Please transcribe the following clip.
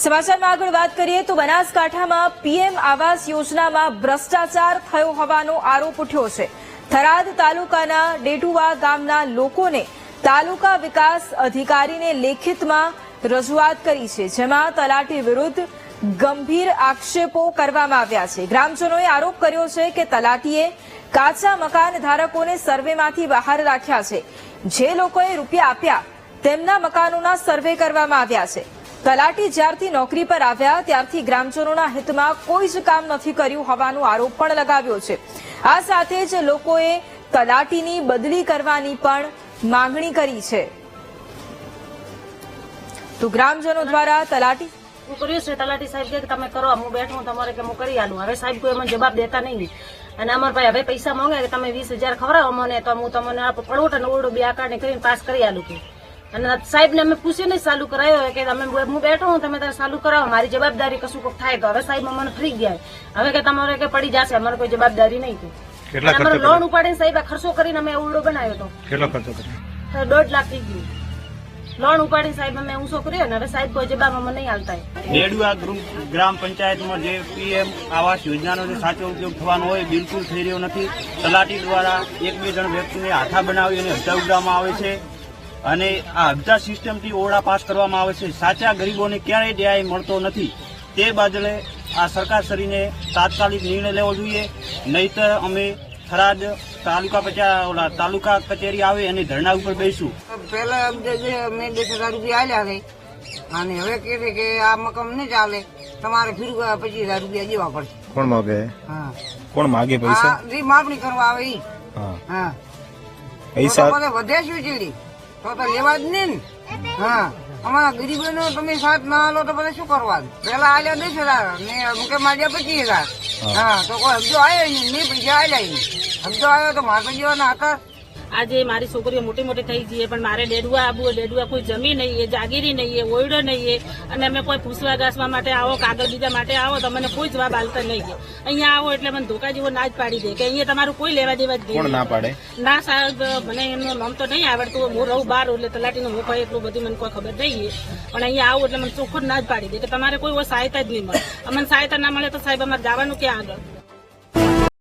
સમાચારમાં આગળ વાત કરીએ તો બનાસકાંઠામાં પીએમ આવાસ યોજનામાં ભ્રષ્ટાચાર થયો હોવાનો આરોપ ઉઠ્યો છે. થરાદ તાલુકાના ડેટુવા ગામના લોકોને તાલુકા વિકાસ અધિકારીને લેખિતમાં રજૂઆત કરી છે, જેમાં તલાટી વિરુદ્ધ ગંભીર આક્ષેપો કરવામાં આવ્યા છે. ગ્રામજનોએ આરોપ કર્યો છે કે તલાટીએ કાચા મકાન ધારકોને સર્વેમાંથી બહાર રાખ્યા છે. જે લોકોએ રૂપિયા આપ્યા, તેમના મકાનોના સર્વે કરવામાં આવ્યા છે. તલાટી જ્યારથી નોકરી પર આવ્યા, ત્યારથી ગ્રામજનોના હિતમાં કોઈ જ કામ નથી કર્યું હોવાનો આરોપ પણ લગાવ્યો છે. આ સાથે જ લોકોએ તલાટીની બદલી કરવાની પણ માંગણી કરી છે. તો ગ્રામજનો દ્વારા તલાટી હું કર્યું છે, તલાટી સાહેબ કે તમે કરો, હું બેઠું તમારે કે હું કરી આલું. હવે સાહેબ કોઈ મને જવાબ દેતા નહીં. અને અમાર ભાઈ હવે પૈસા માંગે કે તમે વીસ હજાર ખવડાવો મને, તો હું તમને પડવોટ અને ઓરડો બે આકારને કરીને પાસ કરી આલું કે. અને સાહેબ ને અમે પૂછીને નહીં ચાલુ કરાયો કે તમે હું બેઠો હું તમે તારે ચાલુ કરાવો. મારી જવાબદારી કશું કોઈ થાય તો. હવે સાહેબ અમને ફરી ગયા. હવે કે તમારે કે પડી જશે અમારે કોઈ જવાબદારી નહીં કે. કેટલા ખર્ચો લોન ઉપાડીને સાહેબ ખર્ચો કરીને અમે ઓરડો બનાવ્યો હતો કેટલો ખર્ચો કર્યો? દોઢ લાખ થઈ ગયું. લોન ઉપાડી સાહેબ અમે ઊંચો કર્યો ને હવે સાહેબ કોઈ જવાબ અમે નહીં હાલતા ગ્રુપ ગ્રામ પંચાયતમાં જે પીએમ આવાસ યોજનાનો જે સાચો ઉપયોગ થવાનો હોય બિલકુલ થઈ રહ્યો નથી. તલાટી દ્વારા એક બે જણ વ્યક્તિને હાથા બનાવી અને હપ્તા આવે છે. અને આ હપ્તા સિસ્ટમથી ઓરડા પાસ કરવામાં આવે છે. સાચા ગરીબોને ક્યારેય ન્યાય મળતો નથી. તે બદલે આ સરકારશ્રીને તાત્કાલિક નિર્ણય લેવો જોઈએ. નહીતર અમે થરાદ તાલુકા પચાસ તાલુકા કચેરી આવે અને ધરણા ઉપર બેસું. પેલા અમને જે મેં દસ હજાર રૂપિયા આલ્યા છે અને હવે કહે છે કે આ મકમ નહીં ચાલે તમારે ફીર પચીસ હજાર રૂપિયા દેવા પડશે. કોણ માગે? હા. કોણ માગે પૈસા? જે માગણી કરવા આવે ઈ. હા. હા. પૈસા વધે શું ચીડી? તો તો લેવા જ નહીં ને. હા. અમારા ગરીબોનો તમે સાથ ના આલો તો પછી શું કરવાનું? પેલા આલ્યા દસ હજાર ને મૂકે માર્યા પચીસ હજાર. હા. તો કોઈ હબજો આવ્યો નહીં નહીં પૈસા આલ્યા નહીં. હબજો આવ્યો તો મારે જેવાના હતા. આજે મારી છોકરીઓ મોટી મોટી થઈ જઈએ પણ મારે ડેડુઆ આબુ ડેડુઆ કોઈ જમી નહીં એ જાગીરી નહીં એ ઓયડો નહીં એ અને અમે કોઈ પૂછવા ગાસવા માટે આવો કાગળ બીજા માટે આવો તો મને કોઈ જવાબ આલતા નહીં કે અહીંયા આવો એટલે મને ધોકા જેવો ના જ પાડી દે કે અહીંયા તમારું કોઈ લેવા દેવા જ નહીં ના પાડે? ના સાહેબ મને એમનું નામ તો નહીં આવડતું હું રહું બાર એટલે તલાટીનું હું કહે એટલું બધું મને કોઈ ખબર નહીં પણ અહીંયા આવું એટલે મને ચોખ્ખું ના જ પાડી દે કે તમારે કોઈ સહાયતા જ નહીં મળે. અમને સહાયતા ના મળે તો સાહેબ અમારે જવાનું ક્યાં આગળ?